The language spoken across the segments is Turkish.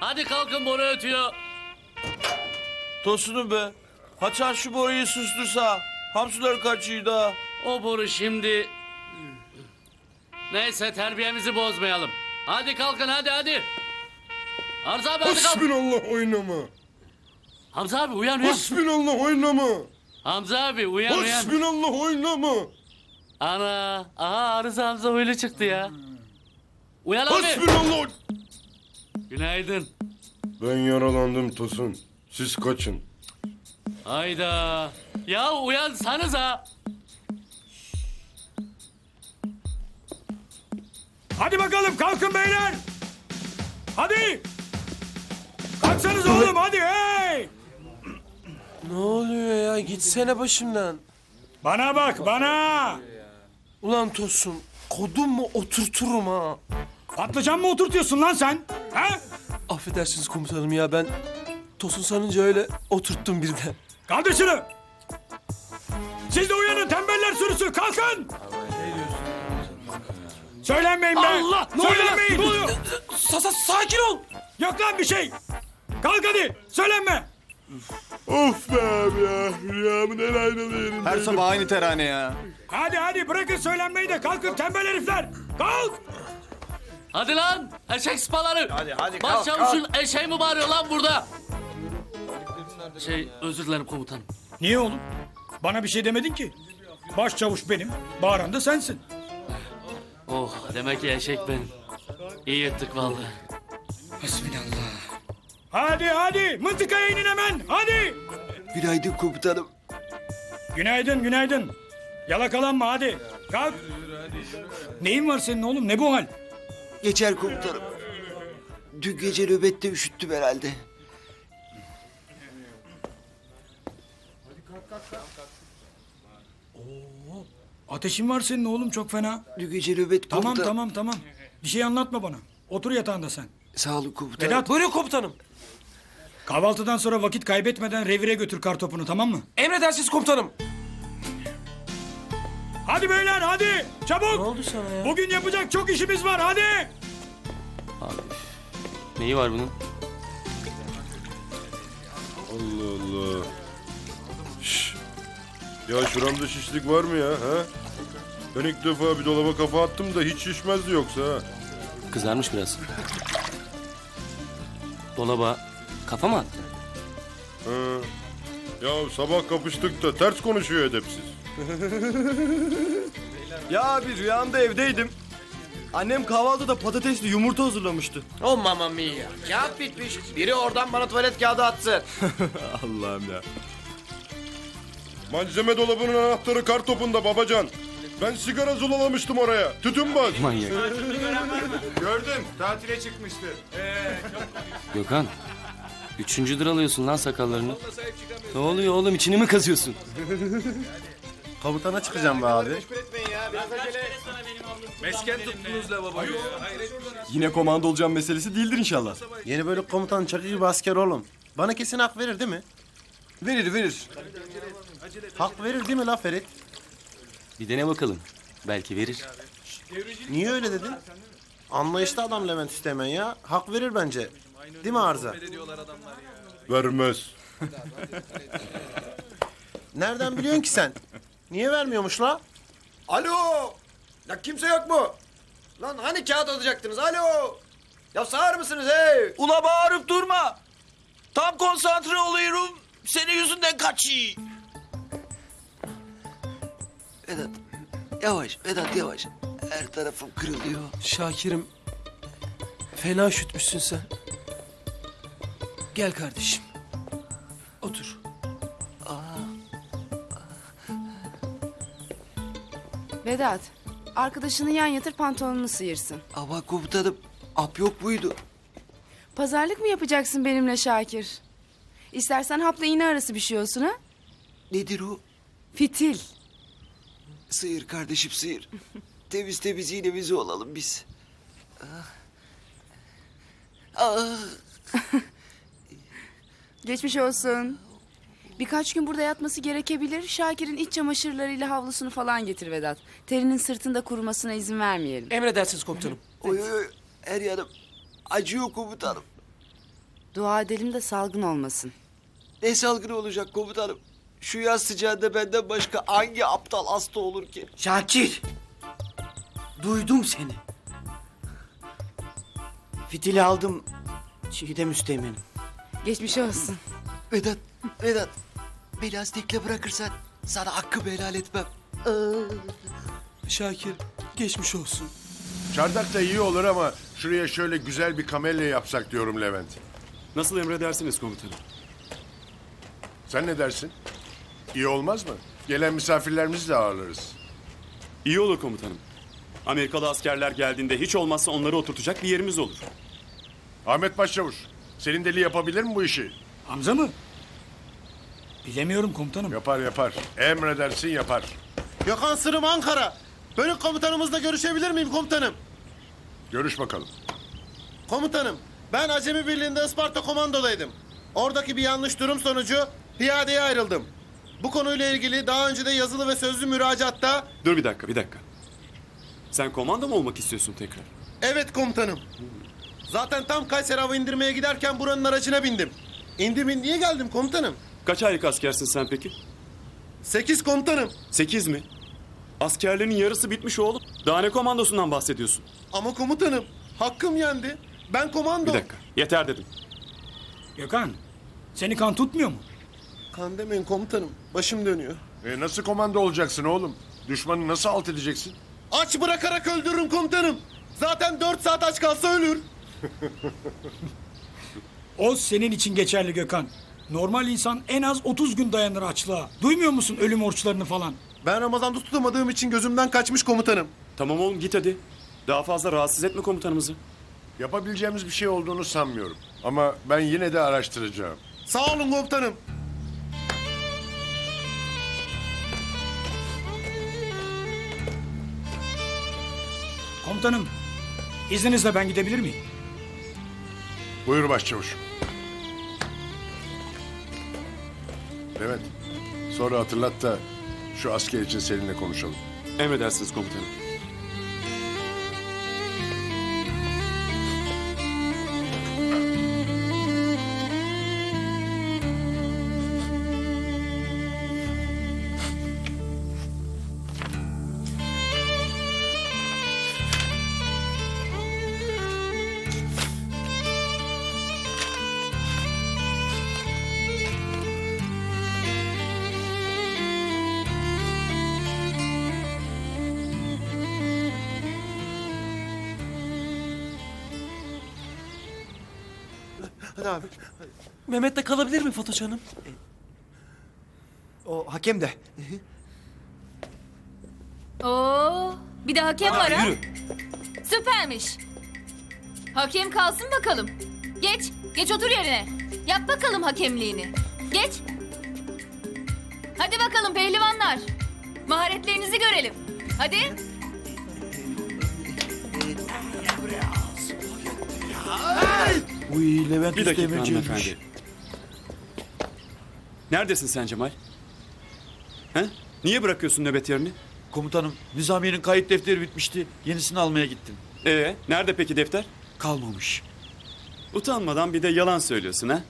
Hadi kalkın boru ötüyor. Tosunum be. Haçan şu boruyu sustursa. Hamsular kaçıyor da. O boru şimdi... Neyse terbiyemizi bozmayalım. Hadi kalkın hadi hadi. Hamza abi hadi kalk. Hasbinallah oynama. Hamza abi uyan uyan. Hasbinallah oynama. Hamza abi uyan uyan. Hasbinallah oynama. Ana. Aha Arıza Hamza huylu çıktı ya. Uyan abi. Hasbinallah. Günaydın. Ben yaralandım Tosun. Siz kaçın. Hayda. Ya uyansanıza. Hadi bakalım kalkın beyler. Hadi. Kalksanız oğlum hadi hey. Ne oluyor ya? Gitsene başımdan. Bana bak bana. Ulan Tosun. Kodum mu oturturum ha. Patlıcan mı oturtuyorsun lan sen? Ha? Affedersiniz komutanım ya ben Tosun sanınca öyle oturttum birden. Kaldır şunu. Siz de uyanın tembeller sürüsü kalkın. Söylenmeyin be. Allah! Ne oluyor lan? Söylenmeyin. Ne oluyor? Sa sa- sakin ol. Yok lan bir şey. Kalk hadi. Söylenme. Of be abi ya. Rüyamın en aynalı yerindeydim. Her sabah aynı terane ya. Hadi hadi bırakın söylenmeyi de kalkın tembel herifler. Kalk. Hadi lan eşek sıpaları. Hadi, hadi, kalk, çavuşun eşeği mi bağırıyor lan burada? Şey özür dilerim komutanım. Niye oğlum? Bana bir şey demedin ki. Başçavuş benim. Bağıran da sensin. Oh demek ki eşek benim. İyi ettik vallahi. Hadi hadi mıntıkaya inin hemen hadi. Günaydın komutanım. Günaydın günaydın. Yalakalanma hadi. Kalk. Neyin var senin oğlum ne bu hal? Geçer komutanım. Dün gece nöbette üşüttüm herhalde. Ateşin var senin oğlum çok fena. Dün gece nöbet Tamam komutan- tamam tamam. Bir şey anlatma bana. Otur yatağında sen. Sağ olun komutanım. Vedat Buyurun komutanım. kahvaltıdan sonra vakit kaybetmeden revire götür kartopunu tamam mı? Emredersiniz komutanım. Hadi beyler hadi çabuk. Ne oldu sana ya? Bugün yapacak çok işimiz var hadi. Neyi var bunun? Allah Allah. Şş. Ya şuramda şişlik var mı ya? Ha? Ben ilk defa bir dolaba kafa attım da hiç şişmezdi yoksa ha. Kızarmış biraz. Dolaba kafa mı attın? ha. Ya sabah kapıştık da ters konuşuyor edepsiz. Ya abi rüyamda evdeydim. Annem kahvaltıda patatesli yumurta hazırlamıştı. Oh mamma mia. Kağıt bitmiş. Biri oradan bana tuvalet kağıdı atsın. Allah'ım ya. Malzeme dolabının anahtarı kar topunda babacan. Ben sigara zulalamıştım oraya. Tütün baz. Manyak. Gördüm tatile çıkmıştı. Gökhan. Üçüncüdür alıyorsun lan sakallarını. Ne oluyor oğlum içini mi kazıyorsun? Komutana çıkacağım be abi. Yine komando olacağım meselesi değildir inşallah. Yeni bölük komutanı çakı gibi asker oğlum. Bana kesin hak verir değil mi? Verir verir. Hak verir değil mi la Ferit? Bir dene bakalım. Belki verir. Niye öyle dedin? Anlayışlı adam Levent Üsteğmen ya. Hak verir bence. Değil mi Arıza? Vermez. Nereden biliyorsun ki sen? Niye vermiyormuş la? Alo. Ya kimse yok mu? Lan hani kağıt atacaktınız? Alo. Ya sağır mısınız hey? Ula bağırıp durma. Tam konsantre oluyorum. Senin yüzünden kaçıyor. Vedat yavaş Vedat yavaş. Her tarafım kırılıyor. Şakir'im fena üşütmüşsün sen. Gel kardeşim. Otur. Vedat, arkadaşını yan yatır pantolonunu sıyırsın. Ama komutanım ap yok muydu? Pazarlık mı yapacaksın benimle Şakir? İstersen hapla iğne arası bir şey olsun ha? Nedir o? Fitil. Sıyır kardeşim sıyır. temiz temiz iğnemizi olalım biz. Ah. Ah. Geçmiş olsun. Birkaç gün burada yatması gerekebilir. Şakir'in iç çamaşırlarıyla havlusunu falan getir Vedat. Terinin sırtında kurumasına izin vermeyelim. Emredersiniz komutanım. Oy oy oy her yanım Acıyor komutanım. Dua edelim de salgın olmasın. Ne salgını olacak komutanım? Şu yaz sıcağında benden başka hangi aptal hasta olur ki? Şakir. Duydum seni. Fitili aldım. Çiğdem Üsteğmen'im. Geçmiş olsun. Vedat, Vedat. Beni Aztek'le bırakırsan sana hakkımı helal etmem. Şakir geçmiş olsun. Çardak da iyi olur ama şuraya şöyle güzel bir kamelya yapsak diyorum Levent. Nasıl emredersiniz komutanım? Sen ne dersin? İyi olmaz mı? Gelen misafirlerimizi de ağırlarız. İyi olur komutanım. Amerikalı askerler geldiğinde hiç olmazsa onları oturtacak bir yerimiz olur. Ahmet Başçavuş, senin deli yapabilir mi bu işi? Hamza mı? Bilemiyorum komutanım. Yapar yapar. Emredersin yapar. Gökhan Sırım Ankara. Bölük komutanımızla görüşebilir miyim komutanım? Görüş bakalım. Komutanım, ben Acemi Birliği'nde Isparta komandodaydım. Oradaki bir yanlış durum sonucu piyadeye ayrıldım. Bu konuyla ilgili daha önce de yazılı ve sözlü müracaatta... Dur bir dakika, bir dakika. Sen komando mu olmak istiyorsun tekrar? Evet komutanım. Zaten tam Kayseri hava indirmeye giderken buranın aracına bindim. İndim indiye geldim komutanım. Kaç aylık askersin sen peki? Sekiz komutanım. Sekiz mi? Askerlerin yarısı bitmiş oğlum. Daha ne komandosundan bahsediyorsun? Ama komutanım hakkım yendi. Ben komando. Bir dakika, yeter dedim. Gökhan, seni kan tutmuyor mu? Kan demeyin komutanım. Başım dönüyor. E nasıl komando olacaksın oğlum? Düşmanı nasıl alt edeceksin? Aç bırakarak öldürürüm komutanım. Zaten dört saat aç kalsa ölür. O senin için geçerli Gökhan. Normal insan en az 30 gün dayanır açlığa. Duymuyor musun ölüm orçlarını falan? Ben Ramazan'da tutamadığım için gözümden kaçmış komutanım. Tamam oğlum git hadi. Daha fazla rahatsız etme komutanımızı. Yapabileceğimiz bir şey olduğunu sanmıyorum. Ama ben yine de araştıracağım. Sağ olun komutanım. Komutanım, izninizle ben gidebilir miyim? Buyur başçavuş. Levent, sonra hatırlat da şu asker için seninle konuşalım. Emredersiniz komutanım. Hadi abi. Mehmet de kalabilir mi Fatoş Hanım? O hakem de. Oo, bir de hakem var ha. Süpermiş. Hakem kalsın bakalım. Geç, geç otur yerine. Yap bakalım hakemliğini. Geç. Hadi bakalım pehlivanlar. Maharetlerinizi görelim. Hadi. Uy Levent Bir dakika hanımefendi. Neredesin sen Cemal? He? Niye bırakıyorsun nöbet yerini? Komutanım Nizamiye'nin kayıt defteri bitmişti. Yenisini almaya gittim. Ee, nerede peki defter? Kalmamış. Utanmadan bir de yalan söylüyorsun ha?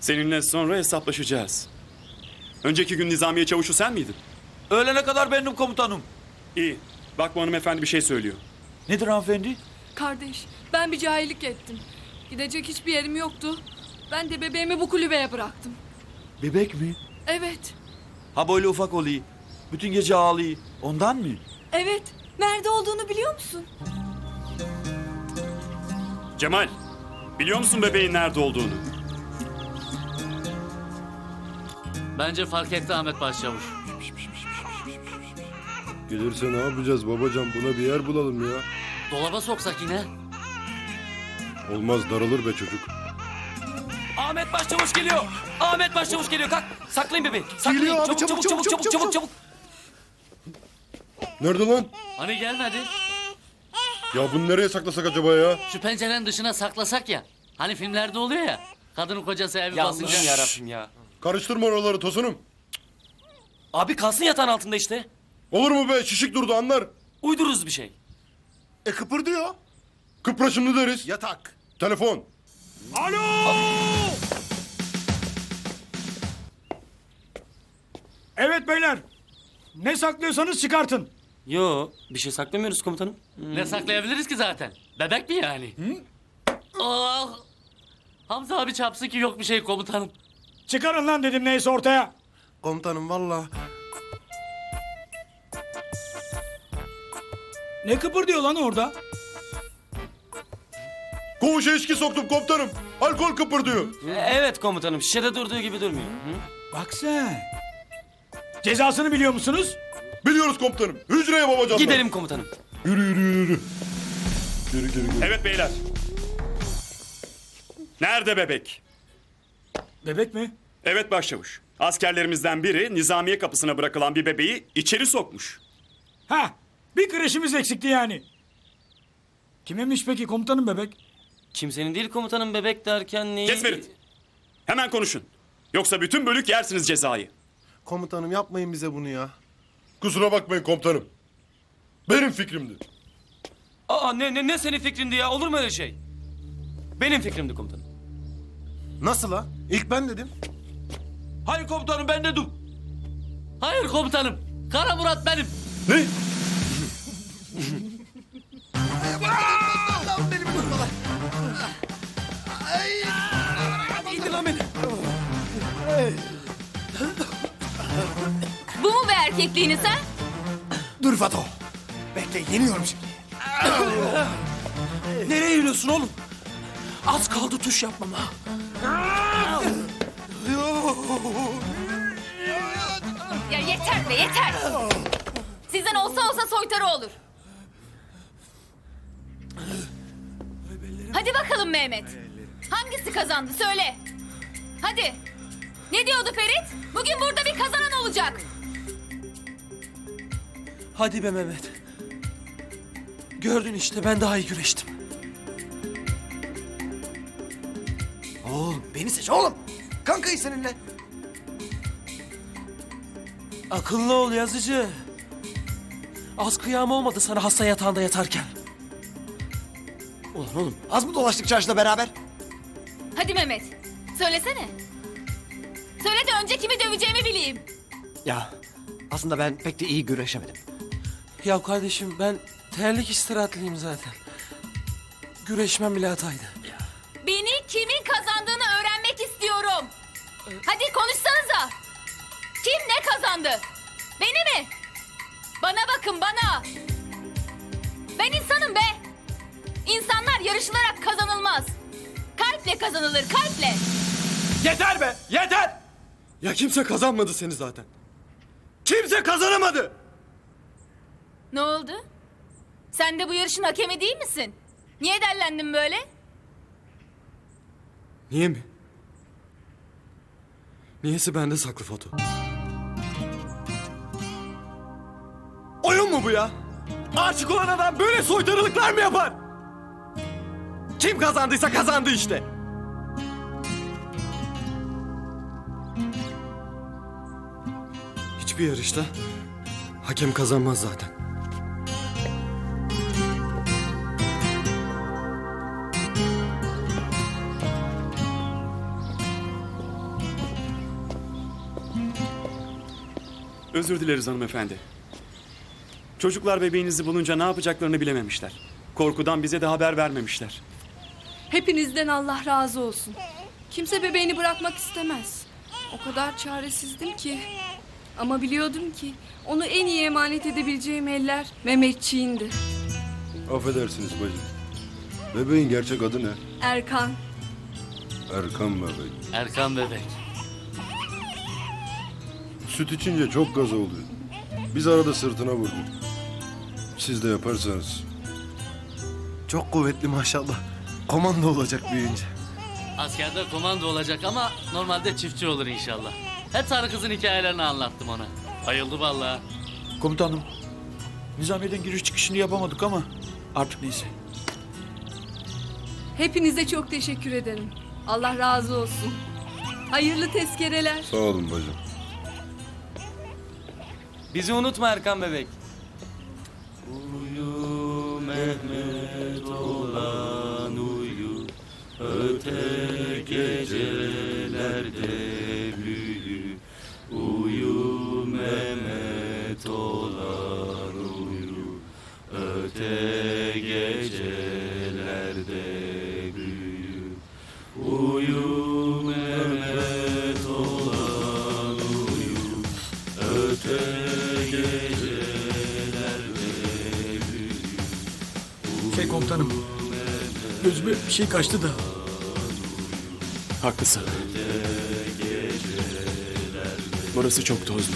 Seninle sonra hesaplaşacağız. Önceki gün Nizamiye çavuşu sen miydin? Öğlene kadar benim komutanım. İyi. Bak bu hanımefendi bir şey söylüyor. Nedir hanımefendi? Kardeş, ben bir cahillik ettim. Gidecek hiçbir yerim yoktu. Ben de bebeğimi bu kulübeye bıraktım. Bebek mi? Evet, Ha böyle ufak olayı. Bütün gece ağlayı. Ondan mı? evet. Nerede olduğunu biliyor musun? Cemal, biliyor musun bebeğin nerede olduğunu? Bence fark etti Ahmet Başçavuş. Gelirse ne yapacağız babacan? Buna bir yer bulalım ya. Dolaba soksak yine. Olmaz daralır be çocuk. Ahmet Başçavuş geliyor. Ahmet Başçavuş geliyor. Kalk. Saklayın bebeği. Saklayın. Geliyor abi, çabuk, çabuk, çabuk, çabuk, çabuk, çabuk. Nerede lan? Hani gelmedi? Ya bunu nereye saklasak acaba ya? Şu pencerenin dışına saklasak ya. Hani filmlerde oluyor ya. Kadının kocası evi basınca. yarabbim ya. Karıştırma oraları tosunum. Abi kalsın yatağın altında işte. Olur mu be? Şişik durdu anlar. Uydururuz bir şey. E kıpırdıyor. Kıpraşımlı deriz. Yatak. Telefon. Alo! Evet beyler. Ne saklıyorsanız çıkartın. Yo bir şey saklamıyoruz komutanım. Ne saklayabiliriz ki zaten? Bebek mi yani? Oh! Hamza abi çapsın ki yok bir şey komutanım. Çıkarın lan dedim neyse ortaya. Komutanım valla. Ne kıpırdıyor lan orada? Koğuşa içki soktum komutanım. Alkol kıpırdıyor. E, Evet komutanım şişede durduğu gibi durmuyor. Hı? Bak sen. Cezasını biliyor musunuz? Biliyoruz komutanım. Hücreye babacanlar. Gidelim komutanım. Yürü yürü yürü. Geri geri geri. Evet beyler. Nerede bebek? Bebek mi? Evet başçavuş. Askerlerimizden biri nizamiye kapısına bırakılan bir bebeği içeri sokmuş. Ha, bir kreşimiz eksikti yani. Kimemiş peki komutanım bebek? Kimsenin değil komutanım bebek derken neyi? Kes Ferit. Hemen konuşun. Yoksa bütün bölük yersiniz cezayı. Komutanım yapmayın bize bunu ya. Kusura bakmayın komutanım. Benim fikrimdi. Aa ne, ne, ne senin fikrindi ya olur mu öyle şey? Benim fikrimdi komutanım. Nasıl ha? İlk ben dedim. Hayır komutanım ben dedim. Hayır komutanım. Kara Murat benim. Ne? erkekliğiniz ha? Dur Fato. Bekle yeniyorum şimdi. Nereye yürüyorsun oğlum? Az kaldı tuş yapmama. Ya yeter be yeter. Sizden olsa olsa soytarı olur. Hadi bakalım Mehmet. Hangisi kazandı söyle. Hadi. Ne diyordu Ferit? Bugün burada bir kazanan olacak. Hadi be Mehmet. Gördün işte ben daha iyi güreştim. Oğlum beni seç oğlum. Kankayı seninle. Akıllı ol yazıcı. Az kıyam olmadı sana hasta yatağında yatarken. Ulan oğlum az mı dolaştık çarşıda beraber? Hadi Mehmet. Söylesene. Söyle de önce kimi döveceğimi bileyim. Ya aslında ben pek de iyi güreşemedim. Ya kardeşim ben terlik istirahatliyim zaten. Güreşmem bile hataydı. Beni kimin kazandığını öğrenmek istiyorum. Hadi konuşsanıza. Kim ne kazandı? Beni mi? Bana bakın bana. Ben insanım be. İnsanlar yarışılarak kazanılmaz. Kalple kazanılır kalple. Yeter be yeter. Ya kimse kazanmadı seni zaten. Kimse kazanamadı. Ne oldu? Sen de bu yarışın hakemi değil misin? Niye dellendin böyle? Niye mi? Niyesi bende saklı foto. Oyun mu bu ya? Aşık olan adam böyle soytarılıklar mı yapar? Kim kazandıysa kazandı işte. Hiçbir yarışta hakem kazanmaz zaten. Özür dileriz hanımefendi. Çocuklar bebeğinizi bulunca ne yapacaklarını bilememişler. Korkudan bize de haber vermemişler. Hepinizden Allah razı olsun. Kimse bebeğini bırakmak istemez. O kadar çaresizdim ki. Ama biliyordum ki onu en iyi emanet edebileceğim eller Mehmetçiğindi. Affedersiniz bacım. Bebeğin gerçek adı ne? Erkan. Erkan bebek. Erkan bebek. Süt içince çok gaz oluyor. Biz arada sırtına vurduk. Siz de yaparsanız. Çok kuvvetli maşallah. Komando olacak büyüyünce. Askerde komando olacak ama normalde çiftçi olur inşallah. Hep sarı kızın hikayelerini anlattım ona. Bayıldı vallahi. Komutanım. Nizamiye'den giriş çıkışını yapamadık ama artık neyse. Hepinize çok teşekkür ederim. Allah razı olsun. Hayırlı tezkereler. Sağ olun bacım. Bizi unutma Erkan bebek. Uyu Mehmet olan uyu öte gecelerde büyü uyu Mehmet olan uyu öte gece şey kaçtı da. Haklısın. Burası çok tozlu.